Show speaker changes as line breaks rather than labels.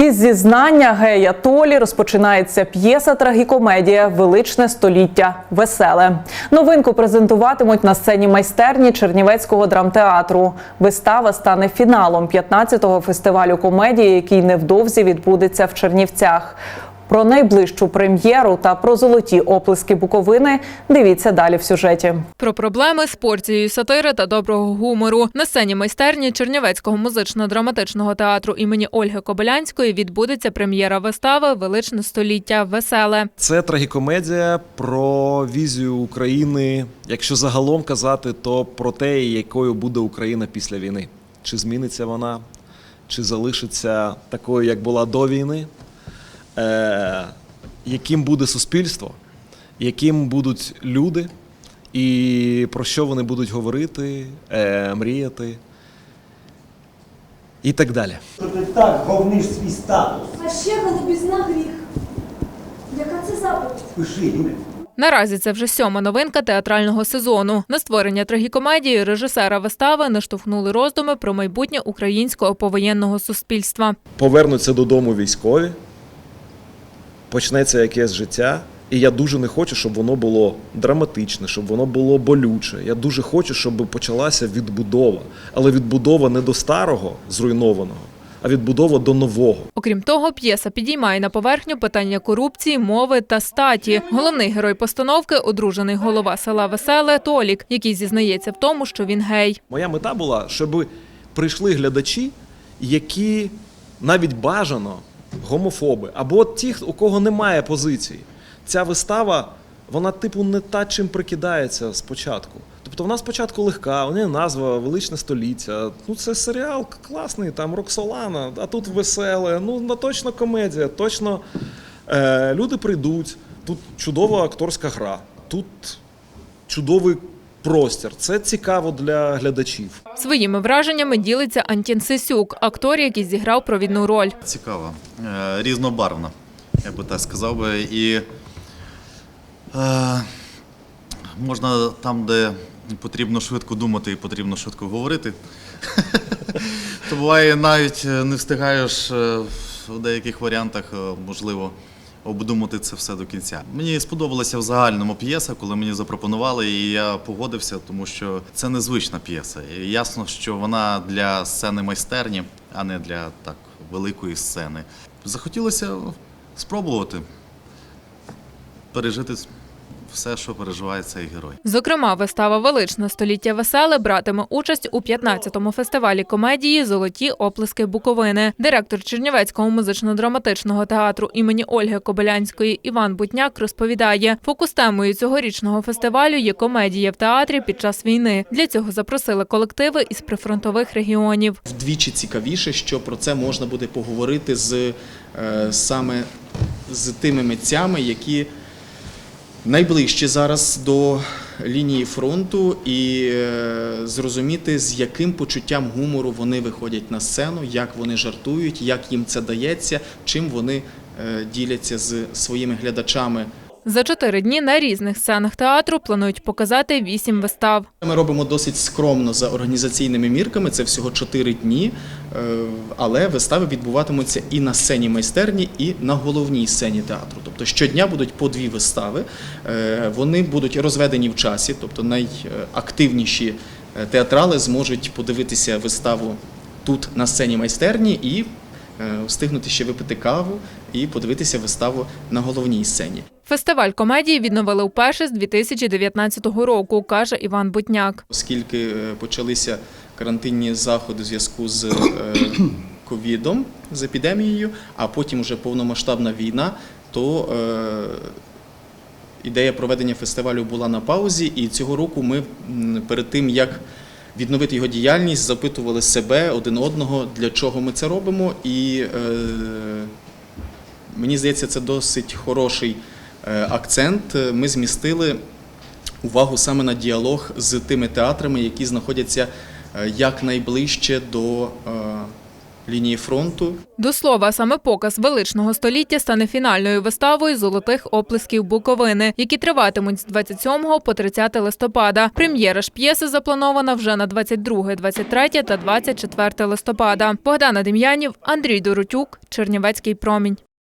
Із зізнання гея Толі розпочинається п'єса трагікомедія Величне століття веселе. Новинку презентуватимуть на сцені майстерні Чернівецького драмтеатру. Вистава стане фіналом 15-го фестивалю комедії, який невдовзі відбудеться в Чернівцях. Про найближчу прем'єру та про золоті оплески Буковини дивіться далі в сюжеті.
Про проблеми з порцією сатири та доброго гумору на сцені майстерні Чернівецького музично-драматичного театру імені Ольги Кобилянської відбудеться прем'єра вистави Величне століття веселе.
Це трагікомедія про візію України. Якщо загалом казати, то про те, якою буде Україна після війни. Чи зміниться вона, чи залишиться такою, як була до війни, яким буде суспільство, яким будуть люди, і про що вони будуть говорити, е, мріяти і так далі.
Ти так говниш свій статус?
А ще голубізна гріх. Яка це заповідь?
Пиши, Юля.
Наразі це вже сьома новинка театрального сезону. На створення трагікомедії режисера вистави наштовхнули роздуми про майбутнє українського повоєнного суспільства.
повернуться додому військові, почнеться якесь життя. І я дуже не хочу, щоб воно було драматичне, щоб воно було болюче. Я дуже хочу, щоб почалася відбудова. Але відбудова не до старого, зруйнованого, а відбудова до нового.
Окрім того, п'єса підіймає на поверхню питання корупції, мови та статі. Головний герой постановки одружений голова села Веселе Толік, який зізнається в тому, що він гей.
Моя мета була, щоб прийшли глядачі, які навіть бажано гомофоби, або ті, у кого немає позиції. Ця вистава, вона типу не та, чим прикидається спочатку. Тобто вона спочатку легка, у неї назва Величне століття. Ну це серіал класний, там Роксолана, а тут веселе. Ну точно комедія, точно е, люди прийдуть. Тут чудова акторська гра, тут чудовий простір. Це цікаво для глядачів.
Своїми враженнями ділиться Антін Сисюк, актор, який зіграв провідну роль.
Цікава, е, різнобарвна, я би так сказав би. І е, можна там, де потрібно швидко думати і потрібно швидко говорити. То буває навіть е, не встигаєш е, в деяких варіантах, можливо, обдумати це все до кінця. Мені сподобалася в загальному п'єса, коли мені запропонували, і я погодився, тому що це незвична п'єса. І ясно, що вона для сцени майстерні, а не для так великої сцени. Захотілося спробувати пережити все, що переживає цей герой.
Зокрема, вистава Величне століття веселе братиме участь у 15-му фестивалі комедії Золоті оплески Буковини. Директор Чернівецького музично-драматичного театру імені Ольги Кобилянської Іван Бутняк розповідає, фокус темою цьогорічного фестивалю є комедія в театрі під час війни. Для цього запросили колективи із прифронтових регіонів.
вдвічі цікавіше, що про це можна буде поговорити з е, саме з тими митцями, які найближчі зараз до лінії фронту, і е, зрозуміти, з яким почуттям гумору вони виходять на сцену, як вони жартують, як їм це дається, чим вони е, діляться з своїми глядачами.
За чотири дні на різних сценах театру планують показати вісім вистав.
Ми робимо досить скромно за організаційними мірками. Це всього 4 дні, е, але вистави відбуватимуться і на сцені майстерні, і на головній сцені театру. Тобто щодня будуть по дві вистави. Е, Вони будуть розведені в часі, тобто найактивніші е, театрали зможуть подивитися виставу тут на сцені майстерні і встигнути ще випити каву і подивитися виставу на головній сцені.
Фестиваль комедії відновили вперше з 2019 року, каже Іван Бутняк.
Оскільки е, почалися карантинні заходи у зв'язку з е, ковідом, з епідемією, а потім вже повномасштабна війна, то е, ідея проведення фестивалю була на паузі, і цього року ми перед тим як відновити його діяльність, запитували себе один одного, для чого ми це робимо. І е, мені здається, це досить хороший е, акцент. Ми змістили увагу саме на діалог з тими театрами, які знаходяться е, якнайближче до е, лінії фронту.
До слова, саме показ величного століття стане фінальною виставою золотих оплесків Буковини, які триватимуть з 27 по 30 листопада. Прем'єра ж п'єси запланована вже на 22, 23 та 24 листопада. Богдана Дем'янів, Андрій Доротюк, Чернівецький промінь.